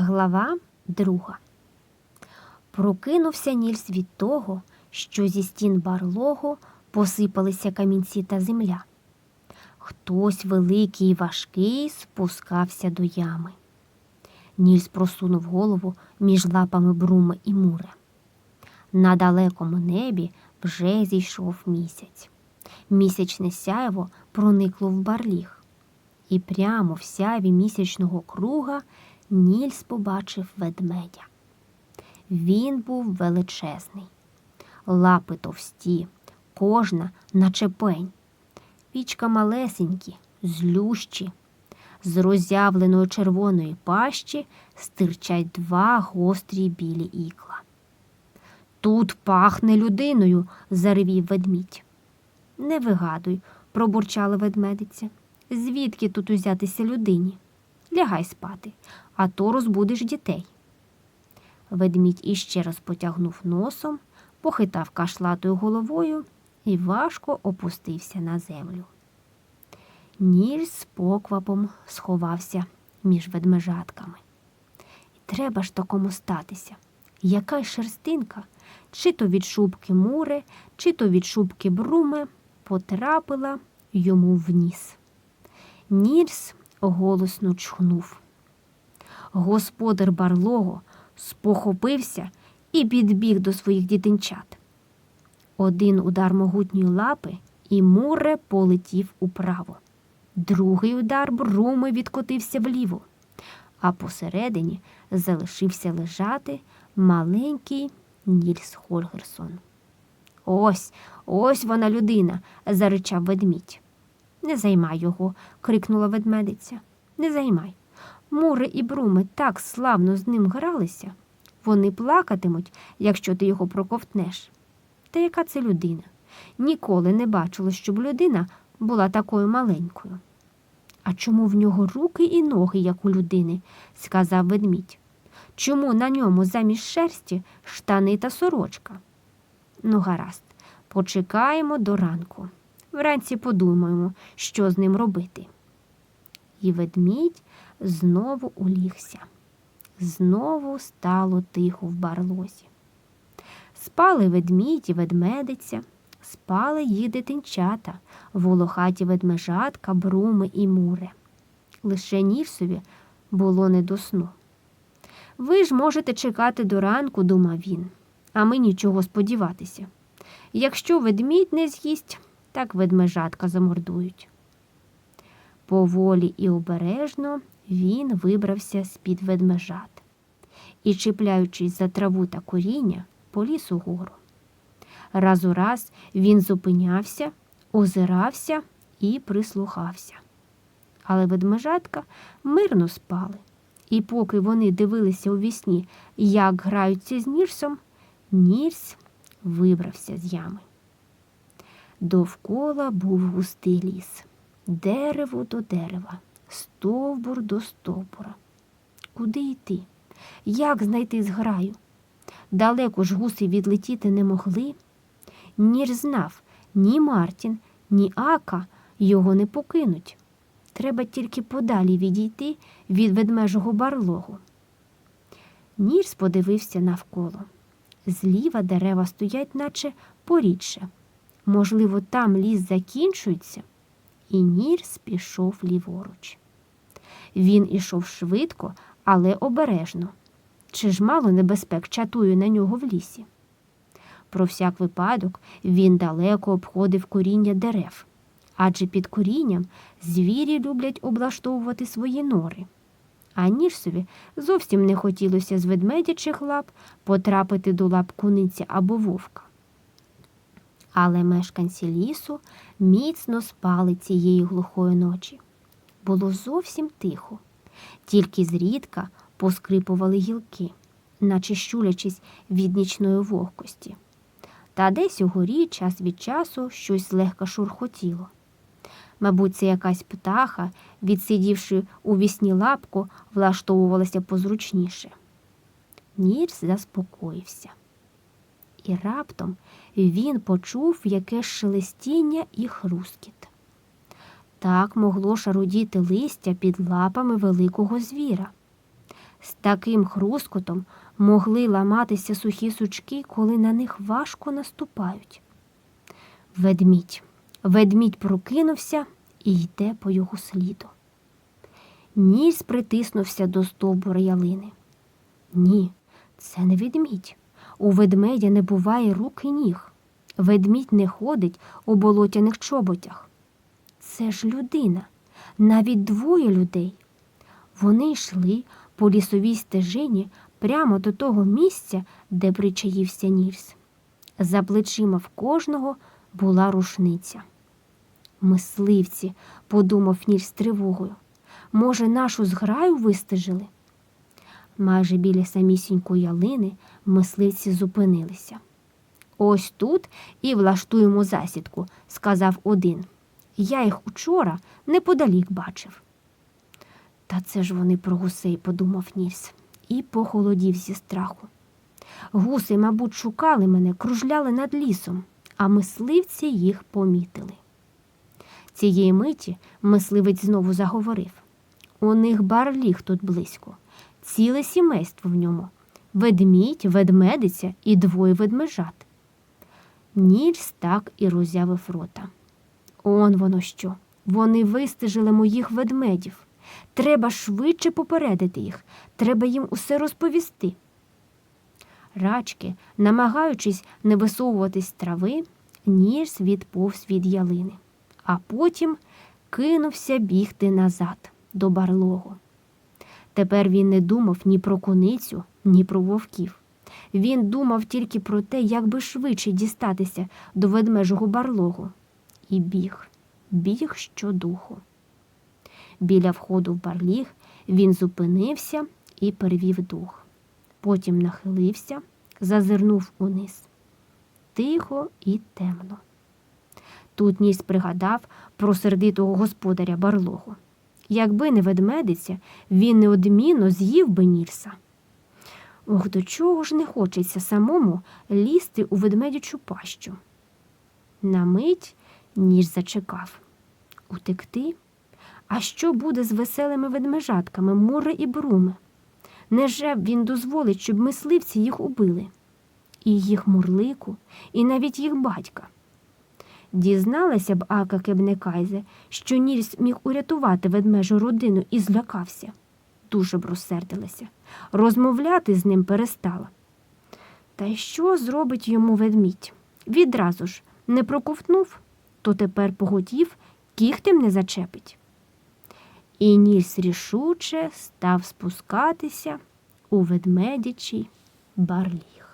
Глава друга. Прокинувся Нільс від того, що зі стін барлогу посипалися камінці та земля. Хтось великий і важкий спускався до ями. Нільс просунув голову між лапами бруми і муре. На далекому небі вже зійшов місяць. Місячне сяйво проникло в барліг, і прямо в сяві місячного круга Нільс побачив ведмедя. Він був величезний, лапи товсті, кожна наче пень, вічка малесенькі, злющі. З роззявленої червоної пащі стирчать два гострі білі ікла. Тут пахне людиною, заревів ведмідь. Не вигадуй, пробурчала ведмедиця. Звідки тут узятися людині? Лягай спати, а то розбудиш дітей. Ведмідь іще раз потягнув носом, похитав кашлатою головою і важко опустився на землю. Ніж з поквапом сховався між ведмежатками. Треба ж такому статися. Яка й шерстинка, чи то від шубки мури, чи то від шубки бруми, потрапила йому в ніс. Нільс голосно чхнув. Господар барлого спохопився і підбіг до своїх дітинчат. Один удар могутньої лапи, і муре полетів управо. Другий удар бруми відкотився вліво, а посередині залишився лежати маленький Нільс Хольгерсон. Ось, ось вона людина, заричав ведмідь. Не займай його, крикнула ведмедиця. Не займай. Мури і бруми так славно з ним гралися. Вони плакатимуть, якщо ти його проковтнеш. Та яка це людина? Ніколи не бачила, щоб людина була такою маленькою. А чому в нього руки і ноги, як у людини? сказав ведмідь. Чому на ньому замість шерсті штани та сорочка? Ну, гаразд, почекаємо до ранку. Вранці подумаємо, що з ним робити. І ведмідь знову улігся. Знову стало тихо в барлозі. Спали ведмідь і ведмедиця, спали їх дитинчата, волохаті ведмежатка, бруми і муре. Лише Нільсові було не до сну. Ви ж можете чекати до ранку, думав він, а ми нічого сподіватися. Якщо ведмідь не з'їсть, так ведмежатка замордують. Поволі і обережно він вибрався з-під ведмежат і, чіпляючись за траву та коріння, поліз угору. Раз у раз він зупинявся, озирався і прислухався. Але ведмежатка мирно спали, і поки вони дивилися у вісні, як граються з Нірсом, Нірс вибрався з ями. Довкола був густий ліс, дерево до дерева, стовбур до стовбура. Куди йти? Як знайти зграю? Далеко ж гуси відлетіти не могли. Нір знав, ні Мартін, ні Ака його не покинуть. Треба тільки подалі відійти від ведмежого барлогу. Нірс подивився навколо. Зліва дерева стоять, наче порідше. Можливо, там ліс закінчується, і Нірс пішов ліворуч. Він ішов швидко, але обережно. Чи ж мало небезпек чатує на нього в лісі? Про всяк випадок він далеко обходив коріння дерев, адже під корінням звірі люблять облаштовувати свої нори. А Нірсові зовсім не хотілося з ведмедячих лап потрапити до лап куниці або вовка. Але мешканці лісу міцно спали цієї глухої ночі. Було зовсім тихо, тільки зрідка поскрипували гілки, наче щулячись від нічної вогкості. Та десь угорі час від часу щось злегка шурхотіло. Мабуть, це якась птаха, відсидівши у вісні лапку, влаштовувалася позручніше. Нірс заспокоївся. І раптом він почув якесь шелестіння і хрускіт. Так могло шарудіти листя під лапами великого звіра. З таким хрускотом могли ламатися сухі сучки, коли на них важко наступають. Ведмідь. Ведмідь прокинувся і йде по його сліду. Ніс притиснувся до стовбура ялини. Ні, це не ведмідь. У ведмедя не буває рук і ніг. Ведмідь не ходить у болотяних чоботях. Це ж людина, навіть двоє людей. Вони йшли по лісовій стежині прямо до того місця, де причаївся Нільс. За плечима в кожного була рушниця. Мисливці, подумав Нільс тривогою. Може, нашу зграю вистежили? Майже біля самісінької ялини мисливці зупинилися. Ось тут і влаштуємо засідку, сказав один. Я їх учора неподалік бачив. Та це ж вони про гусей, подумав Нільс, і похолодів зі страху. Гуси, мабуть, шукали мене, кружляли над лісом, а мисливці їх помітили. Цієї миті мисливець знову заговорив. У них барліг тут близько, ціле сімейство в ньому ведмідь, ведмедиця і двоє ведмежат. Нільс так і роззявив рота. Он воно що. Вони вистежили моїх ведмедів. Треба швидше попередити їх, треба їм усе розповісти. Рачки, намагаючись не висовуватись з трави, Нільс відповз від ялини, а потім кинувся бігти назад до барлогу. Тепер він не думав ні про куницю, ні про вовків. Він думав тільки про те, як би швидше дістатися до ведмежого барлогу. І біг, біг щодуху. Біля входу в барліг він зупинився і перевів дух. Потім нахилився, зазирнув униз. Тихо і темно. Тут ніс пригадав про сердитого господаря барлогу. Якби не ведмедиця, він неодмінно з'їв би Нільса. Ох, до чого ж не хочеться самому лізти у ведмедячу пащу. На мить ніж зачекав. Утекти? А що буде з веселими ведмежатками Муре і Бруми? Неже б він дозволить, щоб мисливці їх убили? І їх мурлику, і навіть їх батька. Дізналася б Ака Кебнекайзе, що Нільс міг урятувати ведмежу родину і злякався. Дуже б розсердилася. Розмовляти з ним перестала. Та що зробить йому ведмідь? Відразу ж не проковтнув, то тепер поготів, кіхтем не зачепить. І Нільс рішуче став спускатися у ведмедячий барліг.